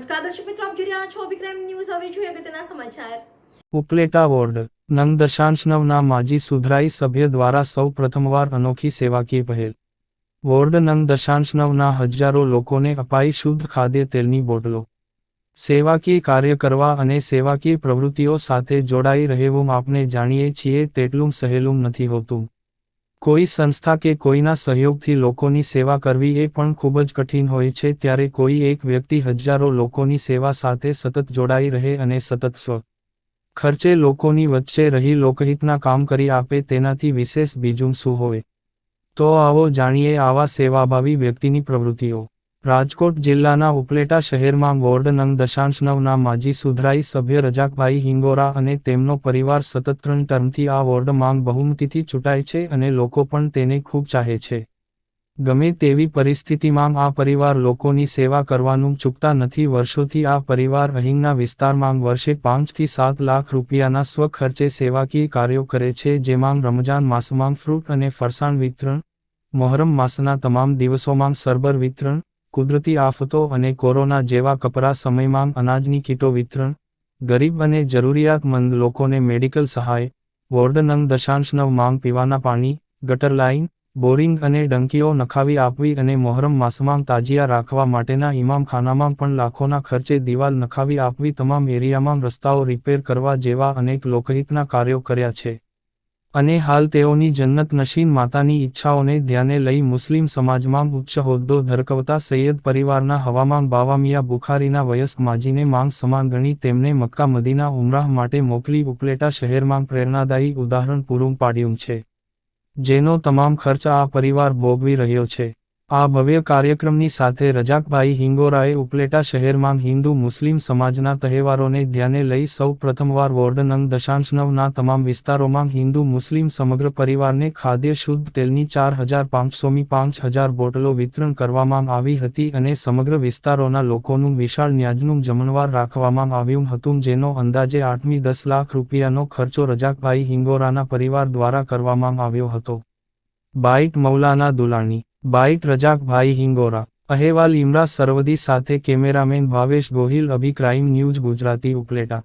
નમસ્કાર, દર્શક મિત્રો, આપ જોઈ રહ્યા છો અભિક્રમ ન્યૂઝ. હવે જોઈએ અગત્યના સમાચાર. ઉપલેટા વોર્ડ, નંગ દશાંશ નવના માજી સુધરાઈ સભ્ય દ્વારા સૌ પ્રથમવાર અનોખી સેવાકીય પહેલ. વોર્ડ, નંગ દશાંશ નવના હજારો લોકોને અપાઈ શુદ્ધ ખાદ્ય તેલની બોટલો. સેવાકીય કાર્ય કરવા અને સેવાકીય પ્રવૃત્તિઓ સાથે જોડાઈ રહેવું આપણે જાણીએ છીએ તેટલું સહેલું નથી હોતું. કોઈ સંસ્થા કે કોઈના સહયોગથી લોકોની સેવા કરવી એ પણ ખૂબ જ કઠિન હોય છે ત્યારે કોઈ એક વ્યક્તિ હજારો લોકોની સેવા સાથે સતત જોડાઈ રહે અને સતત સ્વ ખર્ચે લોકોની વચ્ચે રહી લોકહિતના કામ કરી આપે તેનાથી વિશેષ બીજું શું હોય? તો આવો જાણીએ આવા સેવાભાવી વ્યક્તિની પ્રવૃત્તિઓ. રાજકોટ જિલ્લાના ઉપલેટા શહેરમાં વોર્ડ નંગ દશાંશ નવના માજી સુધરાઈ સભ્ય રજાકભાઈ હિંગોરા અને તેમનો પરિવાર સતત ત્રણ ટર્મથી આ વોર્ડમાં બહુમતીથી ચૂંટાય છે અને લોકો પણ તેને ખૂબ ચાહે છે. ગમે તેવી પરિસ્થિતિમાં આ પરિવાર લોકોની સેવા કરવાનું ચૂકતા નથી. વર્ષોથી આ પરિવાર અહીંના વિસ્તારમાં વર્ષે પાંચથી સાત લાખ રૂપિયાના સ્વખર્ચે સેવાકીય કાર્યો કરે છે, જેમાં રમજાન માસમાં ફ્રૂટ અને ફરસાણ વિતરણ, મોહરમ માસના તમામ દિવસોમાં સરબર વિતરણ કુદરતી આફતો અને કોરોના જેવા કપરા સમયમાં અનાજની કીટો વિતરણ, ગરીબ અને જરૂરિયાતમંદ લોકોને મેડિકલ સહાય, વોર્ડ નંગ દશાંશ નવ માંગ પીવાના પાણી, ગટર લાઇન બોરિંગ અને ડંકીઓ નખાવી આપવી અને મોહરમ માસમાં તાજિયા રાખવા માટેના ઇમામખાનામાં પણ લાખોના ખર્ચે દિવાલ નખાવી આપવી તમામ એરિયામાં રસ્તાઓ રિપેર કરવા જેવા અનેક લોકહિતના કાર્યો કર્યા છે. અને હાલ તેઓની જન્નત નશીન માતાની ઈચ્છાઓને ધ્યાને લઈ મુસ્લિમ સમાજમાં ઉચ્ચ હોદ્દો ધરકવતા સૈયદ પરિવારના હવામાન બાવામિયા બુખારીના વયસ્ક માજીને માંગ સમાન ગણી તેમને મક્કા મદીના ઉમરાહ માટે મોકલી ઉપલેટા શહેરમાં પ્રેરણાદાયી ઉદાહરણ પૂરું પાડ્યું છે. જેનો તમામ ખર્ચ આ પરિવાર ભોગવી રહ્યો છે. આ ભવ્ય કાર્યક્રમની સાથે રજાકભાઈ હિંગોરાએ ઉપલેટા શહેરમાં હિન્દુ મુસ્લિમ સમાજના તહેવારોને ધ્યાને લઈ સૌ પ્રથમવાર વોર્ડ નંગ દશાંશનવના તમામ વિસ્તારોમાં હિન્દુ મુસ્લિમ સમગ્ર પરિવારને ખાદ્ય શુદ્ધ તેલની ચાર હજાર પાંચસોમી પાંચ હજાર બોટલો વિતરણ કરવામાં આવી હતી અને સમગ્ર વિસ્તારોના લોકોનું વિશાળ ન્યાજનું જમણવાર રાખવામાં આવ્યું હતું, જેનો અંદાજે આઠમી દસ લાખ રૂપિયાનો ખર્ચો રજાકભાઈ હિંગોરાના પરિવાર દ્વારા કરવામાં આવ્યો હતો. બાઇટ મૌલાના દુલાણી બાઇટ રજાકભાઈ હિંગોરા અહેવાલ ઇમરા સરવદી સાથે કેમેરામેન ભાવેશ ગોહિલ અભિક્રાઇમ ન્યૂઝ ગુજરાતી ઉપલેટા.